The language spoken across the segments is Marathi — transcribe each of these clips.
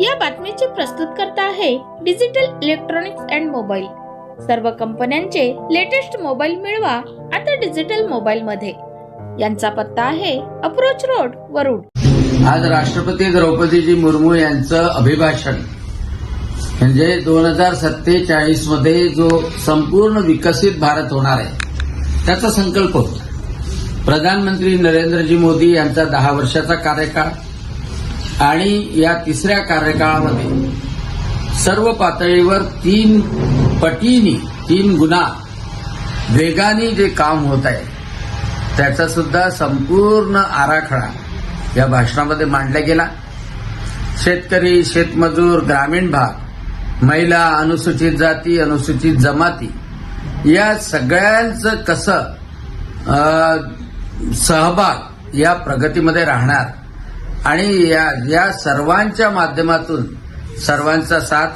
या बातमीचे प्रस्तुत करता आहे डिजिटल इलेक्ट्रॉनिक्स अँड मोबाईल. सर्व कंपन्यांचे लेटेस्ट मोबाईल मिळवा आता डिजिटल मोबाईल मध्ये यांचा पत्ता आहे अप्रोच रोड वरुड. आज राष्ट्रपती द्रौपदीजी मुर्मू यांचं अभिभाषण. म्हणजे दोन हजार सत्तेचाळीसमध्ये जो संपूर्ण विकसित भारत होणार आहे त्याचा संकल्प होता. प्रधानमंत्री नरेंद्रजी मोदी यांचा दहा वर्षाचा कार्यकाळ आणि या तिसऱ्या कार्यकाळामध्ये सर्व पातळीवर तीन पटीनी तीन गुणा वेगाने जे काम होत आहे त्याचा सुद्धा संपूर्ण आराखडा या भाषणामध्ये मांडला गेला. शेतकरी शेतमजूर ग्रामीण भाग महिला अनुसूचित जाती अनुसूचित जमाती या सगळ्यांचं कसं सहभाग या प्रगतीमध्ये राहणार आणि या या सर्वांच्या माध्यमातून सर्वांचा साथ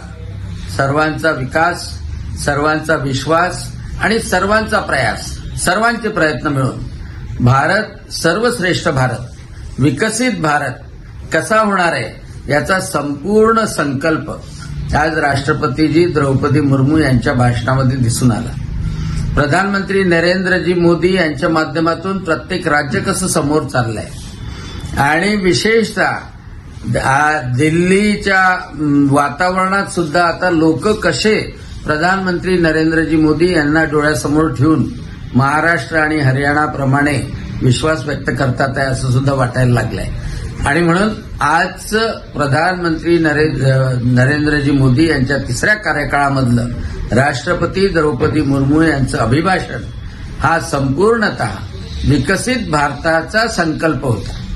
सर्वांचा विकास सर्वांचा विश्वास आणि सर्वांचा प्रयास सर्वांचे प्रयत्न मिळून भारत सर्वश्रेष्ठ भारत विकसित भारत कसा होणार आहे याचा संपूर्ण संकल्प आज राष्ट्रपतीजी द्रौपदी मुर्मू यांच्या भाषणामध्ये दिसून आला. प्रधानमंत्री नरेंद्रजी मोदी यांच्या माध्यमातून प्रत्येक राज्य कसं समोर चाललंय? आणि विशेषतः दिल्लीच्या वातावरणात सुद्धा आता लोक कसे प्रधानमंत्री नरेंद्रजी मोदी यांना डोळ्यासमोर ठेवून महाराष्ट्र आणि हरियाणाप्रमाणे विश्वास व्यक्त करतात आहे असं सुद्धा वाटायला लागलंय. आणि म्हणून आज प्रधानमंत्री नरेंद्रजी मोदी यांच्या तिसऱ्या कार्यकाळामधलं राष्ट्रपती द्रौपदी मुर्मू यांचं अभिभाषण हा संपूर्णतः विकसित भारताचा संकल्प होता.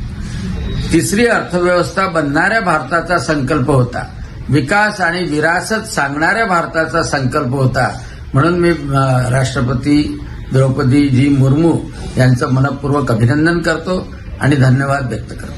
तिसरी अर्थव्यवस्था बनणाऱ्या भारताचा संकल्प होता. विकास आणि विरासत सांगणाऱ्या भारताचा संकल्प होता. म्हणून मी राष्ट्रपती राष्ट्रपती द्रौपदीजी मुर्मू यांचं मनपूर्वक अभिनंदन करतो आणि धन्यवाद व्यक्त करतो.